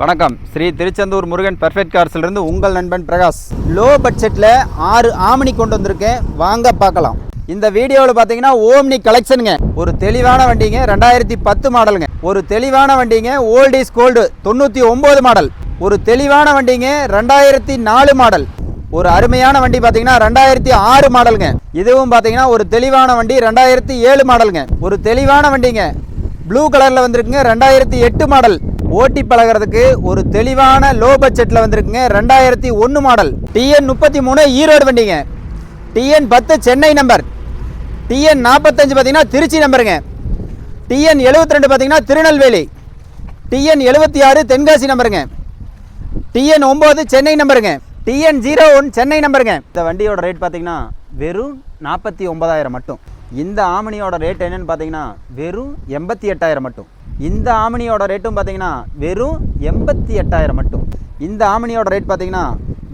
வணக்கம். ஸ்ரீ திருச்செந்தூர் முருகன் பெர்ஃபெக்ட் கார்ஸ்லேருந்து உங்கள் நண்பன் பிரகாஷ். லோ பட்ஜெட்டில் ஆறு ஆமணி கொண்டு வந்திருக்கேன். வாங்க பார்க்கலாம். இந்த வீடியோவில் பார்த்தீங்கன்னா ஓம்னி கலெக்ஷனுங்க ஒரு தெளிவான வண்டிங்க ரெண்டாயிரத்தி பத்து மாடலுங்க ஒரு தெளிவான வண்டிங்க ஓல்ட் இஸ் கோல்டு தொண்ணூற்றி ஒம்பது மாடல் ஒரு தெளிவான வண்டிங்க ரெண்டாயிரத்தி நாலு மாடல் ஒரு அருமையான வண்டி பார்த்தீங்கன்னா ரெண்டாயிரத்தி ஆறு மாடலுங்க இதுவும் பார்த்தீங்கன்னா ஒரு தெளிவான வண்டி ரெண்டாயிரத்தி ஏழு மாடலுங்க ஒரு தெளிவான வண்டிங்க ப்ளூ கலரில் வந்திருக்குங்க ரெண்டாயிரத்தி எட்டு மாடல் ஓட்டி பழகிறதுக்கு ஒரு தெளிவான லோ பட்ஜெட்டில் வந்திருக்குங்க. ரெண்டாயிரத்தி ஒன்று மாடல் டிஎன் முப்பத்தி மூணு ஈரோடு வண்டிங்க. டிஎன் பத்து சென்னை நம்பர் டிஎன் நாற்பத்தஞ்சு பார்த்தீங்கன்னா திருச்சி நம்பருங்க டிஎன் எழுபத்தி ரெண்டு பார்த்தீங்கன்னா திருநெல்வேலி. டிஎன் எழுபத்தி ஆறு தென்காசி நம்பருங்க டிஎன் ஒம்பது சென்னை நம்பருங்க டிஎன் ஜீரோ ஒன் சென்னை நம்பருங்க இந்த வண்டியோட ரேட் பார்த்தீங்கன்னா வெறும் நாற்பத்தி ஒன்பதாயிரம் மட்டும். இந்த ஆமணியோட ரேட் என்னன்னு பார்த்தீங்கன்னா வெறும் எண்பத்தி எட்டாயிரம் மட்டும். இந்த ஆமினியோட ரேட்டும் பார்த்தீங்கன்னா வெறும் எண்பத்தி எட்டாயிரம் மட்டும். இந்த ஆமினியோட ரேட் பார்த்தீங்கன்னா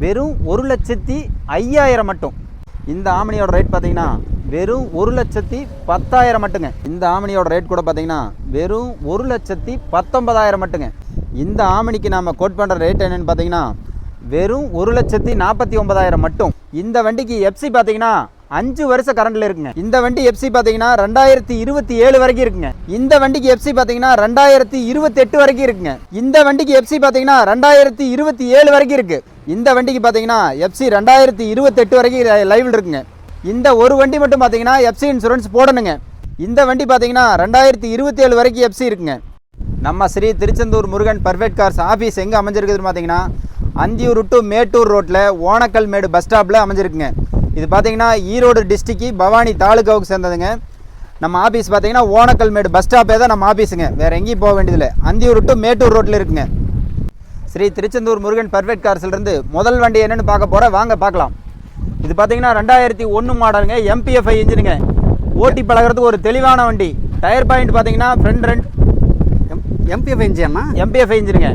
வெறும் ஒரு லட்சத்தி ஐயாயிரம் மட்டும். இந்த ஆமினியோட ரேட் பார்த்தீங்கன்னா வெறும் ஒரு லட்சத்தி பத்தாயிரம் மட்டுங்க. இந்த ஆமினியோட ரேட் கூட பார்த்தீங்கன்னா வெறும் ஒரு லட்சத்தி பத்தொன்பதாயிரம் மட்டுங்க. இந்த ஆமினிக்கு நாம் கோட் பண்ணுற ரேட் என்னன்னு பார்த்தீங்கன்னா வெறும் ஒரு லட்சத்தி நாற்பத்தி ஒன்பதாயிரம் மட்டும். இந்த வண்டிக்கு எஃப்சி பார்த்தீங்கன்னா அஞ்சு வருஷம் கரண்ட்ல இருக்குங்க. இந்த வண்டி எஃப்சி பார்த்தீங்கன்னா ரெண்டாயிரத்தி இருபத்தி ஏழு வரைக்கும் இருக்குங்க. இந்த வண்டிக்கு எஃப்சி பார்த்தீங்கன்னா ரெண்டாயிரத்தி இருபத்தி எட்டு வரைக்கும் இருக்குங்க. இந்த வண்டிக்கு எஃப்சி பார்த்தீங்கன்னா ரெண்டாயிரத்தி இருபத்தி ஏழு வரைக்கும் இருக்கு. இந்த வண்டிக்கு பார்த்தீங்கன்னா எஃப்சி ரெண்டாயிரத்தி இருபத்தெட்டு வரைக்கும் லைவில் இருக்குங்க. இந்த ஒரு வண்டி மட்டும் பார்த்தீங்கன்னா எஃப்சி இன்சூரன்ஸ் போடணுங்க. இந்த வண்டி பார்த்தீங்கன்னா ரெண்டாயிரத்தி இருபத்தி ஏழு வரைக்கும் எஃப்சி இருக்குங்க. நம்ம Sri Tiruchendur Murugan perfect cars office எங்கே அமைஞ்சிருக்குதுன்னு பார்த்தீங்கன்னா அந்தியூர் டு மேட்டூர் ரோட்டில் ஓனக்கல் மேடு பஸ் ஸ்டாப்பில் அமைஞ்சிருக்குங்க. இது பார்த்தீங்கன்னா ஈரோடு டிஸ்ட்ரிக்ட் பவானி தாலுகாவுக்கு சேர்ந்ததுங்க. நம்ம ஆஃபீஸ் பார்த்தீங்கன்னா ஓனக்கல் மேடு பஸ் ஸ்டாப்பே தான் நம்ம ஆஃபீஸுங்க வேறு எங்கேயும் போக வேண்டியதில்லை. அந்தியூர் டு மேட்டூர் ரோட்டில் இருக்குங்க. ஸ்ரீ திருச்செந்தூர் முருகன் பர்ஃபெக்ட் கார்ஸ்லேருந்து முதல் வண்டி என்னன்னு பார்க்க போகிறேன் வாங்க பார்க்கலாம். இது பார்த்தீங்கன்னா ரெண்டாயிரத்தி ஒன்று மாடலுங்க. எம்பிஎஃப்ஐ இன்ஜினுங்க ஓட்டி பழகிறதுக்கு ஒரு தெளிவான வண்டி. டயர் பாயிண்ட் பார்த்தீங்கன்னா ஃப்ரண்ட் ரெண்ட். எம்பிஎஃப் இன்ஜின்னா எம்பிஎஃப்ஐ இன்ஜினுங்க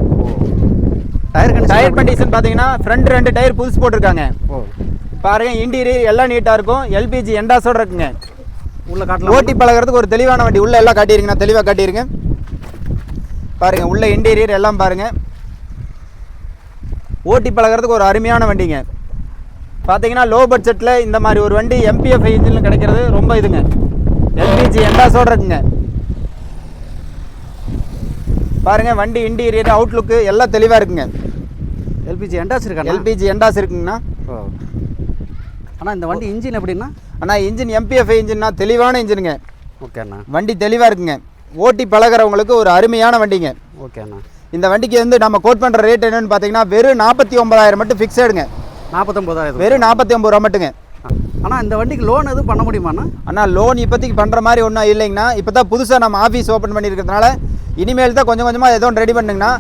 டயர் டயர் கண்டிஷன் பார்த்தீங்கன்னா ஃப்ரண்ட் ரெண்டு டயர் புதுசு போட்டிருக்காங்க. ஓ. பாருங்க இன்டீரியர் எல்லாம் நீட்டாக இருக்கும். எல்பிஜி எண்டாஸோட இருக்குங்க. உள்ள காட்டலாம். ஓட்டி பழகிறதுக்கு ஒரு தெளிவான வண்டி. உள்ள எல்லாம் காட்டியிருங்க நான் தெளிவாக காட்டியிருங்க பாருங்க உள்ள இன்டீரியர் எல்லாம் பாருங்க. ஓட்டி பழகிறதுக்கு ஒரு அருமையான வண்டிங்க. பார்த்தீங்கன்னா லோ பட்ஜெட்டில் இந்த மாதிரி ஒரு வண்டி எம்பிஎஃப் இன்ஜினில் கிடைக்கிறது ரொம்ப இதுங்க. எல்பிஜி எண்டாஸோட இருக்குங்க. பாருங்க வண்டி இன்டீரியர் அவுட்லுக்கு எல்லாம் தெளிவாக இருக்குங்க. எல்பிஜி எண்டாஸ் இருக்கா எல்பிஜி எண்டாஸ் இருக்குங்கண்ணா. ஓ. ஆனால் இந்த வண்டி இன்ஜின் எப்படின்னா? ஆனால் இன்ஜின் எம்பிஎஃப் இன்ஜின்னா தெளிவான இன்ஜினுங்க ஓகே அண்ணா. வண்டி தெளிவாக இருக்குங்க. ஓட்டி பழகிறவங்களுக்கு ஒரு அருமையான வண்டிங்க. ஓகே அண்ணா. இந்த வண்டிக்கு வந்து நம்ம கோட் பண்ணுற ரேட் என்னன்னு பார்த்தீங்கன்னா வெறும் நாற்பத்தி ஒன்பதாயிரம் மட்டும் ஃபிக்ஸடுங்க நாற்பத்தொம்போதாயிரம் வெறும் நாற்பத்தி ஒம்பது ரூபா மட்டுங்க. ஆனால் இந்த வண்டிக்கு லோன் எதுவும் பண்ண முடியுமாண்ணா ஆனால் லோன் இப்போதைக்கு பண்ணுற மாதிரி ஒன்றும் இல்லைங்கண்ணா. இப்போ தான் புதுசாக நம்ம ஆஃபீஸ் ஓப்பன் பண்ணியிருக்கிறதுனால இனிமேல் தான் கொஞ்சம் கொஞ்சமாக ஏதோ ரெடி பண்ணுங்கண்ணா.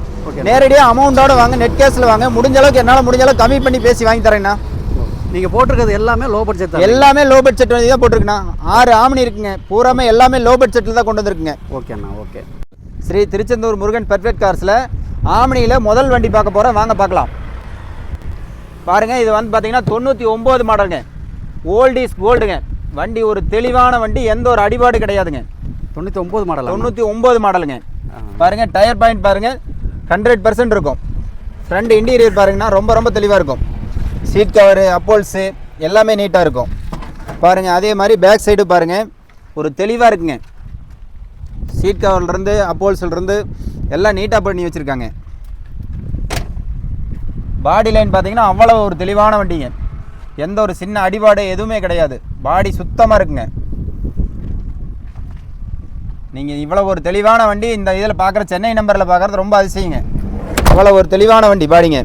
நேரடியாக அமௌண்ட்டோட வாங்க நெட் கேஸில் வாங்க. முடிஞ்ச அளவுக்கு என்னால் முடிஞ்ச அளவுக்கு கம்மி பண்ணி பேசி வாங்கி தரேங்கண்ணா. நீங்கள் போட்டிருக்கிறது எல்லாமே லோ பட்ஜெட் தான்? எல்லாமே லோ பட்ஜெட் வந்து தான் போட்டிருக்குண்ணா. ஆறு ஆமணி இருக்குங்க. பூராமே எல்லாமே லோ பட்ஜெட்டில் தான் கொண்டு வந்திருக்குங்க. ஓகே அண்ணா ஓகே ஸ்ரீ திருச்செந்தூர் முருகன் பெர்ஃபெக்ட் கார்ஸில் ஆம்னியில் முதல் வண்டி பார்க்க போகிறோம் வாங்க பார்க்கலாம். பாருங்க இது வந்து பார்த்தீங்கன்னா தொண்ணூற்றி ஒம்பது மாடலுங்க ஓல்ட் இஸ் கோல்டுங்க வண்டி ஒரு தெளிவான வண்டி எந்த ஒரு அடிபாடு கிடையாதுங்க. தொண்ணூற்றி ஒம்பது மாடல் தொண்ணூற்றி ஒம்பது மாடலுங்க ஆ. பாருங்க டயர் பாயிண்ட் பாருங்க. ஹண்ட்ரட் பர்சன்ட் இருக்கும். ஃப்ரண்ட் இன்டீரியர் பாருங்கன்னா ரொம்ப ரொம்ப தெளிவாக இருக்கும். சீட் கவரு அப்போல்ஸு எல்லாமே நீட்டாக இருக்கும். பாருங்கள் அதே மாதிரி பேக் சைடு பாருங்க. ஒரு தெளிவாக இருக்குங்க. சீட் கவர்லேருந்து அப்போல்ஸ்லேருந்து எல்லாம் நீட்டாக பண்ணி வச்சுருக்காங்க. பாடி லைன் பார்த்தீங்கன்னா அவ்வளோ ஒரு தெளிவான வண்டிங்க. எந்த ஒரு சின்ன அடிபாடு எதுவுமே கிடையாது. பாடி சுத்தமாக இருக்குங்க. நீங்கள் இவ்வளோ ஒரு தெளிவான வண்டி இந்த இதில் பார்க்குற சென்னை நம்பரில் பார்க்குறது ரொம்ப அதிசயங்க. அவ்வளோ ஒரு தெளிவான வண்டி பாடிங்க.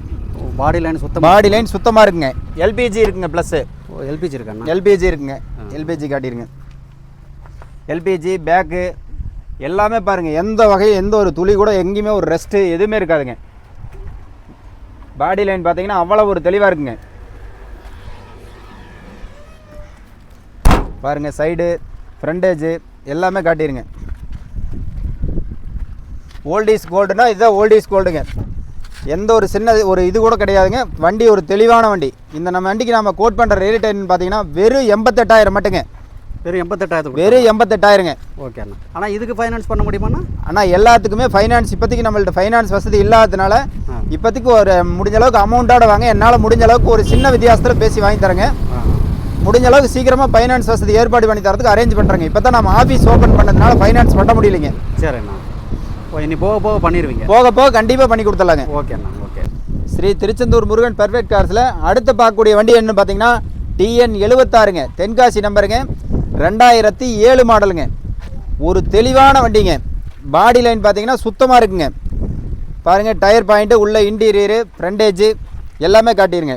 பாடி லைன் சுத்தமாக பாடி லைன் சுத்தமாக இருக்குங்க. எல்பிஜி இருக்குங்க ப்ளஸ்ஸு எல்பிஜி இருக்காண்ணா எல்பிஜி இருக்குங்க. எல்பிஜி காட்டிருங்க எல்பிஜி பேக்கு எல்லாமே பாருங்கள் எந்த வகை எந்த ஒரு துளி கூட எங்கேயுமே ஒரு ரெஸ்ட்டு எதுவுமே இருக்காதுங்க. பாடி லைன் பார்த்தீங்கன்னா அவ்வளோ ஒரு தெளிவாக இருக்குங்க. பாருங்க சைடு ஃப்ரண்டேஜு எல்லாமே காட்டிருங்க ஓல்டீஸ் கோல்டுனா இதுதான் ஓல்டீஸ் கோல்டுங்க எந்த ஒரு சின்ன ஒரு இது கூட கிடையாதுங்க. வண்டி ஒரு தெளிவான வண்டி. இந்த நம்ம வண்டிக்கு நம்ம கோட் பண்ணுற ரேட் என்னன்னு பார்த்தீங்கன்னா வெறும் எண்பத்தெட்டாயிரம் மட்டுங்க. வெறும் எண்பத்தெட்டாயிரத்துக்கு வெறும் எண்பத்தெட்டாயிரங்க. ஓகே அண்ணா. ஆனால் இதுக்கு ஃபைனான்ஸ் பண்ண முடியுமாண்ணா? ஆனால் எல்லாத்துக்குமே ஃபைனான்ஸ் இப்போதைக்கு நம்மள்ட்ட ஃபைனான்ஸ் வசதி இல்லாததுனால. இப்போதைக்கு ஒரு முடிஞ்ச அளவுக்கு அமௌண்ட்டோட வாங்க. என்னால் முடிஞ்ச அளவுக்கு ஒரு சின்ன வித்தியாசத்தில் பேசி வாங்கி தரேங்க. முடிஞ்ச அளவுக்கு சீக்கிரமாக ஃபைனான்ஸ் வசதி ஏற்பாடு பண்ணி தரதுக்கு அரேஞ்ச் பண்ணுறேங்க இப்போ தான் நம்ம ஆஃபீஸ் ஓப்பன் பண்ணதுனால ஃபைனான்ஸ் பண்ண முடியலைங்க. சரிண்ணா. இனி போக போக பண்ணிடுவீங்க போக போக கண்டிப்பாக பண்ணி கொடுத்துடலாங்க. ஓகேண்ணா ஓகே. ஸ்ரீ திருச்செந்தூர் முருகன் பெர்ஃபெக்ட் கார்ஸில் அடுத்து பார்க்கக்கூடிய வண்டி என்னன்னு பார்த்தீங்கன்னா டிஎன் எழுபத்தாறுங்க தென்காசி நம்பருங்க. ரெண்டாயிரத்தி ஏழு மாடலுங்க ஒரு தெளிவான வண்டிங்க. பாடி லைன் பார்த்தீங்கன்னா சுத்தமாக இருக்குங்க. பாருங்கள் டயர் பாயிண்ட்டு உள்ள இன்டீரியரு ஃப்ரண்டேஜ் எல்லாமே காட்டிடுங்க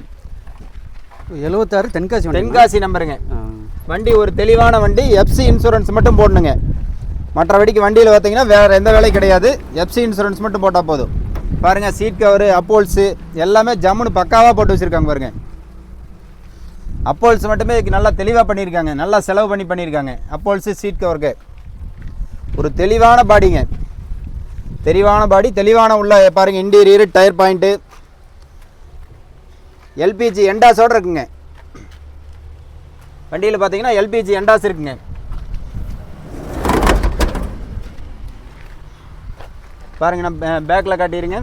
எழுபத்தாறு தென்காசி தென்காசி நம்பருங்க. வண்டி ஒரு தெளிவான வண்டி எஃப்சி இன்சூரன்ஸ் மட்டும் போடணுங்க. மற்றபடிக்கு வண்டியில் பார்த்தீங்கன்னா வேறு எந்த வேலையும் கிடையாது. எஃப்சி இன்சூரன்ஸ் மட்டும் போட்டால் போதும். பாருங்கள் சீட் கவரு அப்போல்ஸு எல்லாமே ஜம்முன்னு பக்காவாக போட்டு வச்சுருக்காங்க பாருங்கள் அப்போல்ஸ் மட்டுமே இதுக்கு நல்லா தெளிவாக பண்ணியிருக்காங்க. நல்லா செலவு பண்ணி பண்ணியிருக்காங்க. அப்போல்ஸு சீட் கவருக்கு ஒரு தெளிவான பாடிங்க தெளிவான பாடி தெளிவான உள்ள பாருங்கள் இன்டீரியர் டயர் பாயிண்ட்டு எல்பிஜி எண்டாஸோடு இருக்குங்க. வண்டியில் பார்த்தீங்கன்னா எல்பிஜி எண்டாஸ் இருக்குங்க. பாருங்க நம்ம பேக்கில் காட்டிடுங்க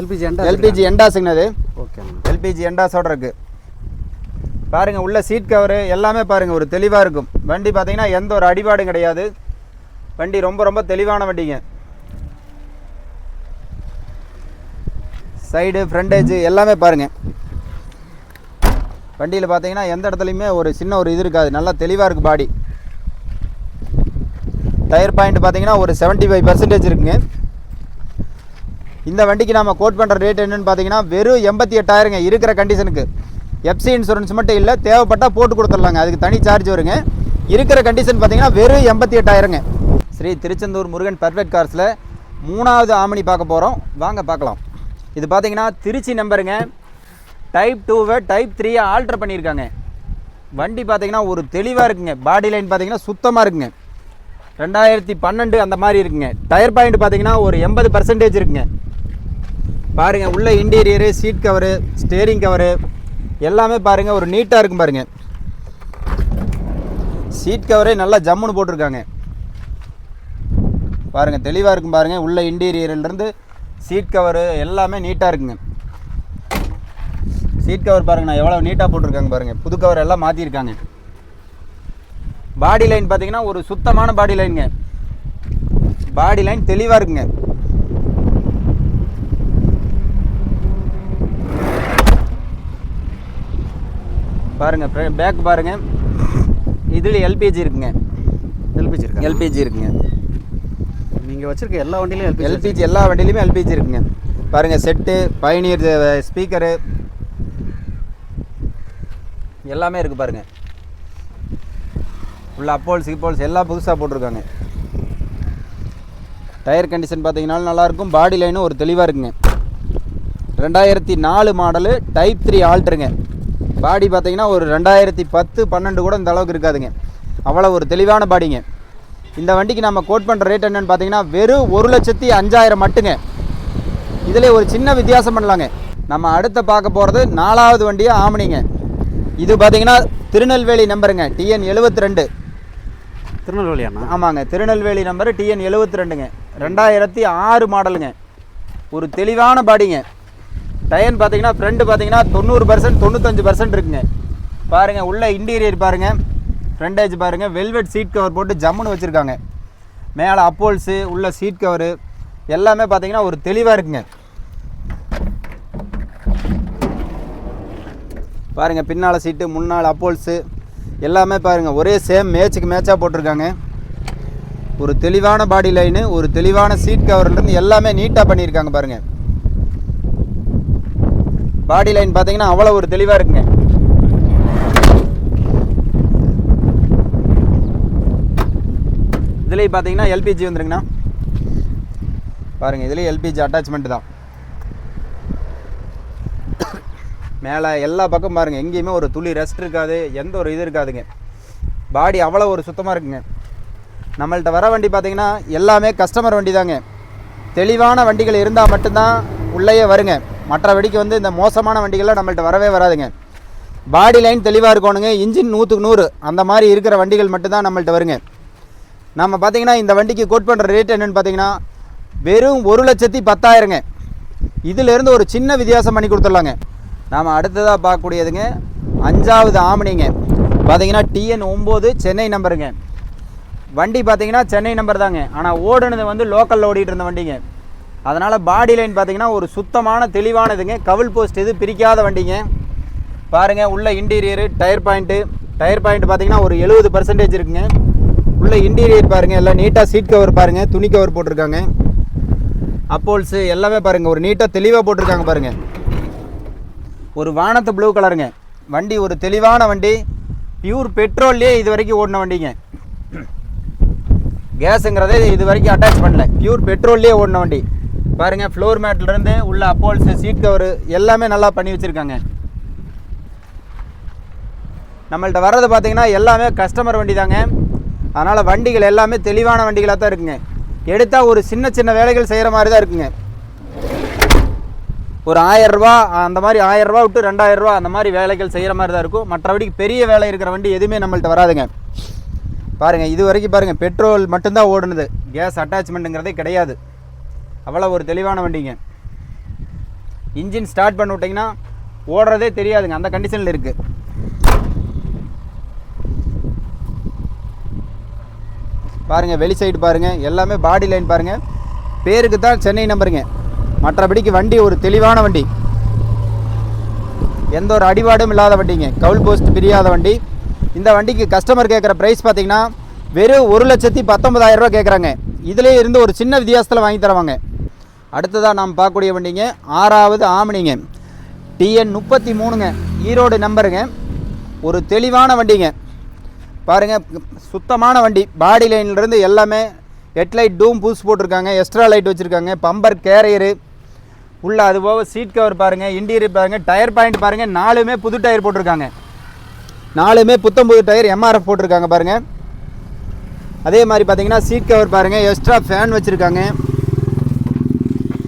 எல்பிஜி எண்டா எல்பிஜி எண்டாஸுங்க அது ஓகேண்ணா எல்பிஜி எண்டாஸோட இருக்கு. பாருங்க உள்ள சீட் கவரு எல்லாமே பாருங்க ஒரு தெளிவாக இருக்கும். வண்டி பார்த்தீங்கன்னா எந்த ஒரு அடிபாடும் கிடையாது. வண்டி ரொம்ப ரொம்ப தெளிவான வண்டிங்க. சைடு ஃப்ரண்டேஜ் எல்லாமே பாருங்க. வண்டியில் பார்த்தீங்கன்னா எந்த இடத்துலையுமே ஒரு சின்ன ஒரு இது இருக்காது. நல்லா தெளிவாக இருக்குது பாடி டயர் பாயிண்ட் பார்த்தீங்கன்னா ஒரு 75% ஃபைவ் பர்சன்டேஜ் இருக்குங்க. இந்த வண்டிக்கு நம்ம கோட் பண்ணுற ரேட் என்னன்னு பார்த்தீங்கன்னா வெறும் எண்பத்தி எட்டாயிரங்க இருக்கிற கண்டிஷனுக்கு எஃப்சி இன்சூரன்ஸ் மட்டும் இல்லை தேவைப்பட்டால் போட்டு கொடுத்துட்லாங்க. அதுக்கு தனி சார்ஜ் வருங்க. இருக்கிற கண்டிஷன் பார்த்தீங்கன்னா வெறும் எண்பத்தி எட்டாயிரங்க ஸ்ரீ திருச்செந்தூர் முருகன் பர்ஃபெக்ட் கார்ஸில் மூணாவது ஆமணி பார்க்க போகிறோம் வாங்க பார்க்கலாம். இது பார்த்தீங்கன்னா திருச்சி நம்பருங்க டைப் டூவை டைப் த்ரீயை ஆல்ட்ரு பண்ணியிருக்காங்க. வண்டி பார்த்தீங்கன்னா ஒரு தெளிவாக இருக்குங்க. பாடி லைன் பார்த்தீங்கன்னா சுத்தமாக இருக்குங்க. ரெண்டாயிரத்தி பன்னெண்டு அந்த மாதிரி இருக்குங்க. டயர் பாயிண்ட் பார்த்தீங்கன்னா ஒரு எண்பது பர்சன்டேஜ் இருக்குங்க. பாருங்கள் உள்ள interior seat cover steering cover எல்லாமே பாருங்கள் ஒரு நீட்டாக இருக்கும் பாருங்கள் சீட் கவரே நல்லா ஜம்முன்னு போட்டிருக்காங்க. பாருங்கள் தெளிவாக இருக்கும் பாருங்கள் உள்ள இன்டீரியர்லேருந்து சீட் கவரு எல்லாமே நீட்டாக இருக்குங்க. சீட் கவர் பாருங்கள் நான் எவ்வளோ நீட்டாக போட்டிருக்காங்க பாருங்கள் புது கவர் எல்லாம் மாற்றிருக்காங்க பாடி லைன் பார்த்தீங்கன்னா ஒரு சுத்தமான பாடி லைனுங்க. பாடி லைன் தெளிவாக இருக்குங்க. பாருங்க பேக் பாருங்க. இதில் எல்பிஜி இருக்குங்க. எல்பிஜி இருக்கா? எல்பிஜி இருக்குங்க. நீங்கள் வச்சிருக்க எல்லா வண்டியிலும் எல்பிஜி எல்பிஜி எல்லா வண்டியிலுமே எல்பிஜி இருக்குங்க. பாருங்க செட்டு பயணியர் ஸ்பீக்கரு எல்லாமே இருக்கு பாருங்க. ஃபுல்லாக அப்போல்ஸ் இப்போல்ஸ் எல்லாம் புதுசாக போட்டிருக்காங்க. டயர் கண்டிஷன் பார்த்தீங்கனாலும் நல்லாயிருக்கும். பாடி லைனும் ஒரு தெளிவாக இருக்குங்க. ரெண்டாயிரத்தி நாலு மாடலு டைப் த்ரீ ஆல்ட்ருங்க பாடி பார்த்தீங்கன்னா ஒரு ரெண்டாயிரத்தி பத்து பன்னெண்டு கூட இந்த அளவுக்கு இருக்காதுங்க. அவ்வளோ ஒரு தெளிவான பாடிங்க இந்த வண்டிக்கு நம்ம கோட் பண்ணுற ரேட் என்னன்னு பார்த்தீங்கன்னா வெறும் ஒரு லட்சத்தி அஞ்சாயிரம் மட்டுங்க. இதில் ஒரு சின்ன வித்தியாசம் பண்ணலாங்க. நம்ம அடுத்த பார்க்க போகிறது நாலாவது வண்டியாக ஆமணிங்க. இது பார்த்தீங்கன்னா திருநெல்வேலி நம்பருங்க டிஎன் எழுபத்தி ரெண்டு. திருநெல்வேலியாண்ணா? ஆமாங்க. திருநெல்வேலி நம்பர் டிஎன் எழுபத்தி ரெண்டுங்க ரெண்டாயிரத்தி ஆறு மாடலுங்க. ஒரு தெளிவான பாடிங்க. டயன் பார்த்தீங்கன்னா ஃப்ரண்ட் பார்த்தீங்கன்னா தொண்ணூறு பர்சன்ட் தொண்ணூத்தஞ்சு பர்சன்ட் இருக்குங்க. பாருங்கள் உள்ள இன்டீரியர் பாருங்கள் ஃப்ரண்டேஜ் பாருங்கள் வெல்வெட் சீட் கவர் போட்டு ஜம்முன்னு வச்சுருக்காங்க. மேலே அப்போல்ஸு உள்ள சீட் கவரு எல்லாமே பார்த்தீங்கன்னா ஒரு தெளிவாக இருக்குங்க. பாருங்கள் பின்னால் சீட்டு முன்னால் அப்போல்ஸு எல்லாமே பாருங்கள் ஒரே சேம் மேட்சுக்கு மேட்சாக போட்டிருக்காங்க. ஒரு தெளிவான பாடி லைனு ஒரு தெளிவான சீட் கவர்லேருந்து எல்லாமே நீட்டாக பண்ணியிருக்காங்க பாருங்கள் பாடி லைன் பார்த்தீங்கன்னா அவ்வளோ ஒரு தெளிவாக இருக்குங்க. இதுலேயும் பார்த்தீங்கன்னா எல்பிஜி வந்துருங்கண்ணா. பாருங்கள் இதுலேயும் எல்பிஜி அட்டாச்மெண்ட் தான். மேலே எல்லா பக்கம் பாருங்கள் எங்கேயுமே ஒரு துளி ரெஸ்ட் இருக்காது. எந்த ஒரு இது இருக்காதுங்க. பாடி அவ்வளோ ஒரு சுத்தமாக இருக்குங்க. நம்மள்கிட்ட வர வண்டி பார்த்திங்கன்னா எல்லாமே கஸ்டமர் வண்டி தாங்க தெளிவான வண்டிகள் இருந்தால் மட்டும்தான் உள்ளேயே வருங்க. மற்ற வண்டிக்கு வந்து இந்த மோசமான வண்டிகள்லாம் நம்மள்கிட்ட வரவே வராதுங்க. பாடி லைன் தெளிவாக இருக்கணுங்க. இன்ஜின் நூற்றுக்கு நூறு. அந்த மாதிரி இருக்கிற வண்டிகள் மட்டும்தான் நம்மள்கிட்ட வருங்க. நம்ம பார்த்தீங்கன்னா இந்த வண்டிக்கு கோட் பண்ணுற ரேட் என்னென்னு பார்த்தீங்கன்னா வெறும் ஒரு லட்சத்தி பத்தாயிரங்க. இதிலேருந்து ஒரு சின்ன வித்தியாசம் பண்ணி கொடுத்துடலாங்க. நாம் அடுத்ததாக பார்க்கக்கூடியதுங்க. அஞ்சாவது ஆமணிங்க. பார்த்தீங்கன்னா டிஎன் ஒம்பது சென்னை நம்பருங்க. வண்டி பார்த்தீங்கன்னா சென்னை நம்பர் தாங்க. ஆனால் ஓடுனது வந்து லோக்கலில் ஓடிட்டு இருந்த வண்டிங்க. அதனால் பாடி லைன் பார்த்தீங்கன்னா ஒரு சுத்தமான தெளிவானதுங்க. கவுல் போஸ்ட் இது பிரிக்காத வண்டிங்க. பாருங்கள் உள்ள interior tyre point tyre point பார்த்தீங்கன்னா ஒரு எழுபது பர்சன்டேஜ் இருக்குங்க. உள்ள இன்டீரியர் பாருங்கள் எல்லாம் நீட்டாக சீட் கவர் பாருங்கள் துணி கவர் போட்டிருக்காங்க. அப்போல்ஸு எல்லாமே பாருங்கள் ஒரு நீட்டாக தெளிவாக போட்டிருக்காங்க பாருங்கள் ஒரு வானத்து ப்ளூ கலருங்க வண்டி ஒரு தெளிவான வண்டி. பியூர் பெட்ரோல்லே இது வரைக்கும் ஓடின வண்டிங்க. கேஸுங்கிறதே இது வரைக்கும் அட்டாச் பண்ணல. பியூர் பெட்ரோல்லே ஓடின வண்டி. பாருங்கள் ஃப்ளோர் மேட்லேருந்து உள்ள அப்போல்ஸு சீட் கவர் எல்லாமே நல்லா பண்ணி வச்சுருக்காங்க. நம்மள்ட்ட வர்றது பார்த்தீங்கன்னா எல்லாமே கஸ்டமர் வண்டி தாங்க அதனால் வண்டிகள் எல்லாமே தெளிவான வண்டிகளாக தான் இருக்குங்க. எடுத்தால் ஒரு சின்ன சின்ன வேலைகள் செய்கிற மாதிரி தான் இருக்குங்க. ஒரு ஆயிரம் அந்த மாதிரி ஆயிரம் விட்டு ரெண்டாயிரரூபா அந்த மாதிரி வேலைகள் செய்கிற மாதிரி தான் இருக்கும். மற்றபடிக்கு பெரிய வேலை இருக்கிற வண்டி எதுவுமே நம்மள்ட்ட வராதுங்க. பாருங்கள் இது வரைக்கும் பாருங்கள் பெட்ரோல் மட்டும்தான் ஓடுனது. கேஸ் அட்டாச்மெண்ட்டுங்கிறதே கிடையாது. அவ்வளோ ஒரு தெளிவான வண்டிங்க. இன்ஜின் ஸ்டார்ட் பண்ணி விட்டிங்கன்னா ஓடுறதே தெரியாதுங்க. அந்த கண்டிஷனில் இருக்குது பாருங்கள் வெளி சைடு பாருங்கள் எல்லாமே பாடி லைன் பாருங்கள் பேருக்கு தான் சென்னை நம்பருங்க மற்றபடிக்கு வண்டி ஒரு தெளிவான வண்டி. எந்த ஒரு அடிபாடும் இல்லாத வண்டிங்க. கவுல் போஸ்ட் பிரியாத வண்டி. இந்த வண்டிக்கு கஸ்டமர் கேட்குற ப்ரைஸ் பார்த்தீங்கன்னா வெறும் ஒரு லட்சத்தி பத்தொன்பதாயிரரூபா கேட்குறாங்க இதிலே இருந்து ஒரு சின்ன வித்தியாசத்தில் வாங்கி தருவாங்க. அடுத்ததாக நாம் பார்க்கக்கூடிய வண்டிங்க ஆறாவது ஆமணிங்க. டிஎன் முப்பத்தி மூணுங்க ஈரோடு நம்பருங்க. ஒரு தெளிவான வண்டிங்க. பாருங்கள் சுத்தமான வண்டி. பாடி லைன்லேருந்து எல்லாமே ஹெட்லைட் டூம் பூஸ் போட்டிருக்காங்க எக்ஸ்ட்ரா லைட் வச்சுருக்காங்க பம்பர் கேரியரு உள்ள அது போக சீட் கவர் பாருங்கள் இன்டீரியர் பாருங்கள் டயர் பாயிண்ட் பாருங்கள் நாலுமே புது டயர் போட்டிருக்காங்க. நாலுமே புத்தம் புது டயர் எம்ஆர்எஃப் போட்டிருக்காங்க பாருங்கள் அதே மாதிரி பார்த்தீங்கன்னா சீட் கவர் பாருங்கள் எக்ஸ்ட்ரா ஃபேன் வச்சுருக்காங்க.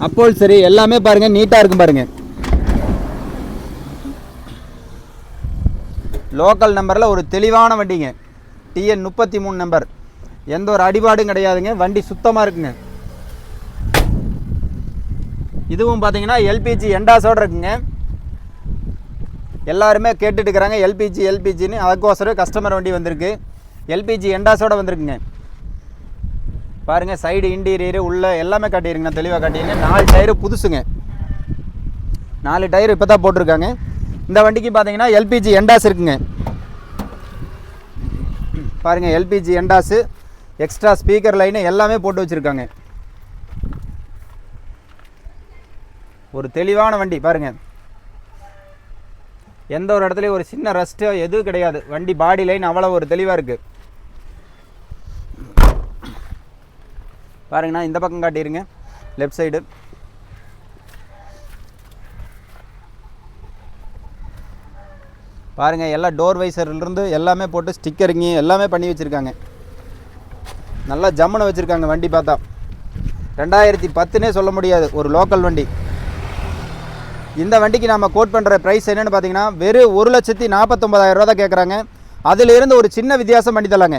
அப்போல் சரி எல்லாமே பாருங்கள் நீட்டாக இருக்கும் பாருங்கள் லோக்கல் நம்பரில் ஒரு தெளிவான வண்டிங்க. டிஎன் முப்பத்தி மூணு நம்பர் எந்த ஒரு அடிபாடும் கிடையாதுங்க. வண்டி சுத்தமாக இருக்குங்க. இதுவும் பார்த்தீங்கன்னா எல்பிஜி எண்டாஸோடு இருக்குங்க. எல்லாருமே கேட்டுட்டு இருக்கிறாங்க எல்பிஜி எல்பிஜின்னு அதுக்கோசரம் கஸ்டமர் வண்டி வந்திருக்கு. எல்பிஜி எண்டாஸோட வந்திருக்குங்க. பாருங்கள் சைடு இன்டீரியரு உள்ள எல்லாமே காட்டியிருங்க தெளிவாக காட்டியிருங்க நாலு டயரு புதுசுங்க. நாலு டயர் இப்போ தான் போட்டிருக்காங்க. இந்த வண்டிக்கு பார்த்தீங்கன்னா எல்பிஜி எண்டாஸ் இருக்குங்க. பாருங்கள் எல்பிஜி எண்டாஸு எக்ஸ்ட்ரா ஸ்பீக்கர் லைனு எல்லாமே போட்டு வச்சுருக்காங்க. ஒரு தெளிவான வண்டி பாருங்கள் எந்த ஒரு இடத்துலையும் ஒரு சின்ன ரஸ்ட்டோ எதுவும் கிடையாது. வண்டி பாடி லைன் அவ்வளோ ஒரு தெளிவாக இருக்குது பாருங்கண்ணா இந்த பக்கம் காட்டிடுங்க லெஃப்ட் சைடு பாருங்கள் எல்லாம் டோர் வைசர்லேருந்து எல்லாமே போட்டு ஸ்டிக்கரிங்கு எல்லாமே பண்ணி வச்சுருக்காங்க. நல்லா ஜம்முன்னு வச்சுருக்காங்க வண்டி பார்த்தா. ரெண்டாயிரத்தி பத்துனே சொல்ல முடியாது. ஒரு லோக்கல் வண்டி. இந்த வண்டிக்கு நம்ம கோட் பண்ணுற ப்ரைஸ் என்னென்னு பார்த்தீங்கன்னா வெறும் ஒரு லட்சத்தி நாற்பத்தொம்பதாயிரம் ரூபா தான் கேட்குறாங்க அதிலிருந்து ஒரு சின்ன வித்தியாசம் பண்ணி தரலாங்க.